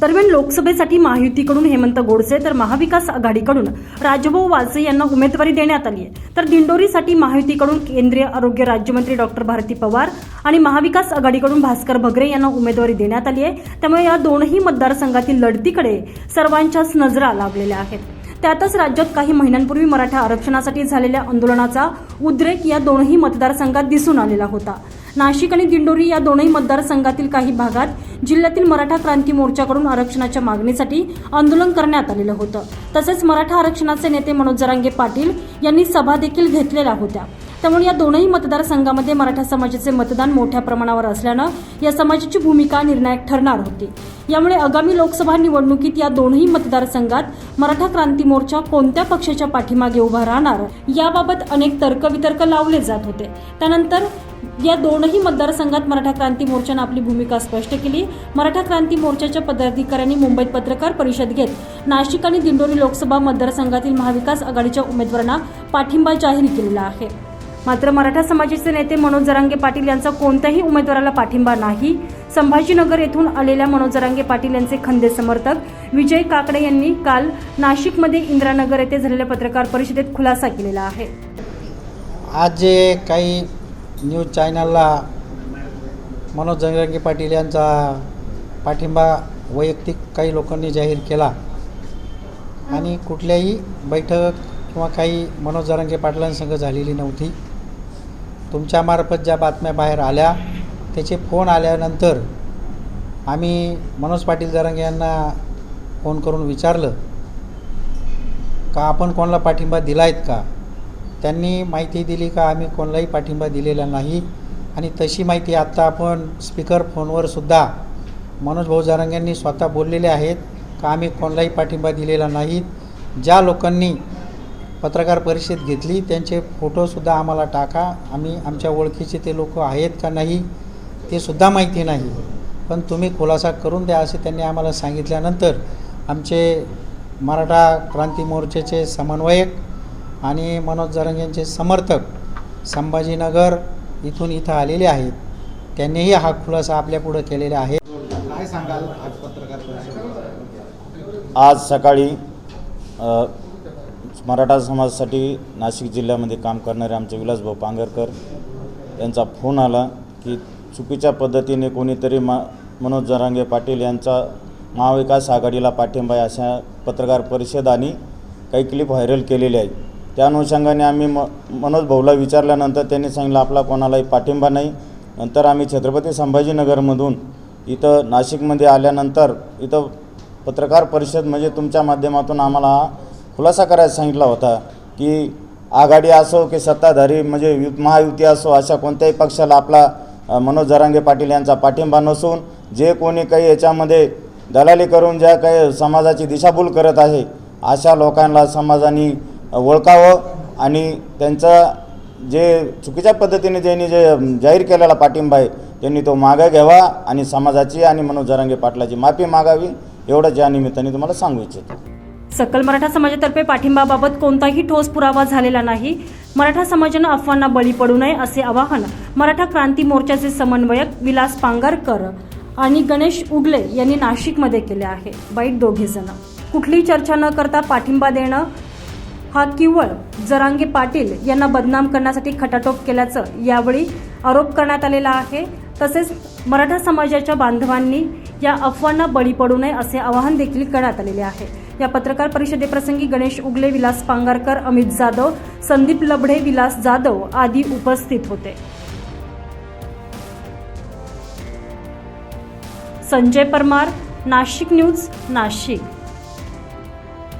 दरम्यान लोकसभेसाठी महायुतीकडून हेमंत गोडसे तर महाविकास आघाडीकडून राजभाऊ वाजे यांना उमेदवारी देण्यात आली आहे. तर दिंडोरीसाठी महायुतीकडून केंद्रीय आरोग्य राज्यमंत्री डॉक्टर भारती पवार आणि महाविकास आघाडीकडून भास्कर भगरे यांना उमेदवारी देण्यात आली आहे. त्यामुळे या दोनही मतदारसंघातील लढतीकडे सर्वांच्याच नजरा लागलेल्या आहेत. त्यातच राज्यात काही महिन्यांपूर्वी मराठा आरक्षणासाठी झालेल्या आंदोलनाचा उद्रेक या दोनही मतदारसंघात दिसून आलेला होता. नाशिक आणि दिंडोरी या दोनही मतदारसंघातील काही भागात जिल्ह्यातील मराठा क्रांती मोर्चाकडून आरक्षणाच्या मागणीसाठी आंदोलन करण्यात आलेलं होतं. तसेच मराठा आरक्षणाचे नेते मनोज जरांगे पाटील यांनी सभा देखील घेतलेल्या होत्या. त्यामुळे या दोनही मतदारसंघामध्ये मराठा समाजाचे मतदान मोठ्या प्रमाणावर असल्यानं या समाजाची भूमिका निर्णायक ठरणार होती. यामुळे आगामी लोकसभा निवडणुकीत या दोनही मतदारसंघात मराठा क्रांती मोर्चा कोणत्या पक्षाच्या पाठीमागे उभा राहणार याबाबत अनेक तर्कवितर्क लावले जात होते. त्यानंतर या दोनही मतदारसंघात मराठा क्रांती मोर्चानं आपली भूमिका स्पष्ट केली. मराठा क्रांती मोर्चाच्या पदाधिकाऱ्यांनी मुंबईत पत्रकार परिषद घेत नाशिक आणि दिंडोरी लोकसभा मतदारसंघातील महाविकास आघाडीच्या उमेदवारांना पाठिंबा जाहीर केलेला आहे. मात्र मराठा समाजाचे नेते मनोज जरांगे पाटील यांचा कोणत्याही उमेदवाराला पाठिंबा नाही. संभाजीनगर येथून आलेल्या मनोज जरांगे पाटील यांचे खंदे समर्थक विजय काकडे यांनी काल नाशिकमध्ये इंदिरानगर येथे झालेल्या पत्रकार परिषदेत खुलासा केलेला आहे. आज जे काही न्यूज चॅनलला मनोज जंगरंगे पाटील यांचा पाठिंबा वैयक्तिक काही लोकांनी जाहीर केला. आणि कुठल्याही बैठक किंवा काही मनोज जरांगे पाटलांसंग झालेली नव्हती. तुमच्यामार्फत ज्या बातम्या बाहेर आल्या त्याचे फोन आल्यानंतर आम्ही मनोज पाटील जरांगे यांना फोन करून विचारलं का आपण कोणाला पाठिंबा दिला आहेत का? त्यांनी माहिती दिली का आम्ही कोणालाही पाठिंबा दिलेला नाही? आणि तशी माहिती आत्ता आपण स्पीकर फोनवरसुद्धा मनोज भाऊ स्वतः बोललेले आहेत का आम्ही कोणालाही पाठिंबा दिलेला नाहीत ज्या लोकांनी पत्रकार परिषद घेतली त्यांचे फोटोसुद्धा आम्हाला टाका. आम्ही आमच्या ओळखीचे ते लोक आहेत का नाही ते सुद्धा माहिती नाही. पण तुम्ही खुलासा करून द्या असे त्यांनी आम्हाला सांगितल्यानंतर आमचे मराठा क्रांती मोर्चाचे समन्वयक आणि मनोज जरंग यांचे समर्थक संभाजीनगर इथून इथं आलेले आहेत. त्यांनीही हा खुलासा आपल्यापुढं केलेला आहे. काय सांगाल आज पत्रकार आज सकाळी मराठा समाजासाठी नाशिक जिल्ह्यामध्ये काम करणारे आमचे विलासभाऊ पांगरकर यांचा फोन आला की चुकीच्या पद्धतीने कोणीतरी मा मनोज जरांगे पाटील यांचा महाविकास आघाडीला पाठिंबा आहे अशा पत्रकार परिषद आणि काही क्लिप व्हायरल केलेले आहेत. त्या अनुषंगाने आम्ही म मनोज भाऊला विचारल्यानंतर त्यांनी सांगितलं आपला कोणालाही पाठिंबा नाही. नंतर आम्ही छत्रपती संभाजीनगरमधून इथं नाशिकमध्ये आल्यानंतर इथं पत्रकार परिषद म्हणजे तुमच्या माध्यमातून आम्हाला हा खुलासा करायला सांगितला होता की आघाडी असो की सत्ताधारी म्हणजे यु महायुती असो अशा कोणत्याही पक्षाला आपला मनोज जरांगे पाटील यांचा पाठिंबा नसून जे कोणी काही याच्यामध्ये दलाली करून ज्या काही समाजाची दिशाभूल करत आहे अशा लोकांना समाजाने ओळखावं आणि त्यांचा जे चुकीच्या पद्धतीने ज्यांनी जे जाहीर केलेला पाठिंबा आहे त्यांनी तो मागा घ्यावा आणि समाजाची आणि मनोज जरांगे पाटलाची माफी मागावी एवढंच या निमित्ताने तुम्हाला सांगू इच्छितो. सकल मराठा समाजातर्फे पाठिंबाबाबत कोणताही ठोस पुरावा झालेला नाही. मराठा समाजानं अफवांना बळी पडू नये असे आवाहन मराठा क्रांती मोर्चाचे समन्वयक विलास पांगारकर आणि गणेश उगले यांनी नाशिकमध्ये केले आहे. बाईट दोघे जण कुठलीही चर्चा न करता पाठिंबा देणं हा केवळ जरांगे पाटील यांना बदनाम करण्यासाठी खटाटोप केल्याचं यावेळी आरोप करण्यात आलेला आहे. तसेच मराठा समाजाच्या बांधवांनी या अफवांना बळी पडू नये असे आवाहन देखील करण्यात आलेले आहे. या पत्रकार परिषदेप्रसंगी गणेश उगले विलास पांगारकर अमित जाधव संदीप लबडे विलास जाधव आदी उपस्थित होते. संजय परमार नाशिक न्यूज नाशिक.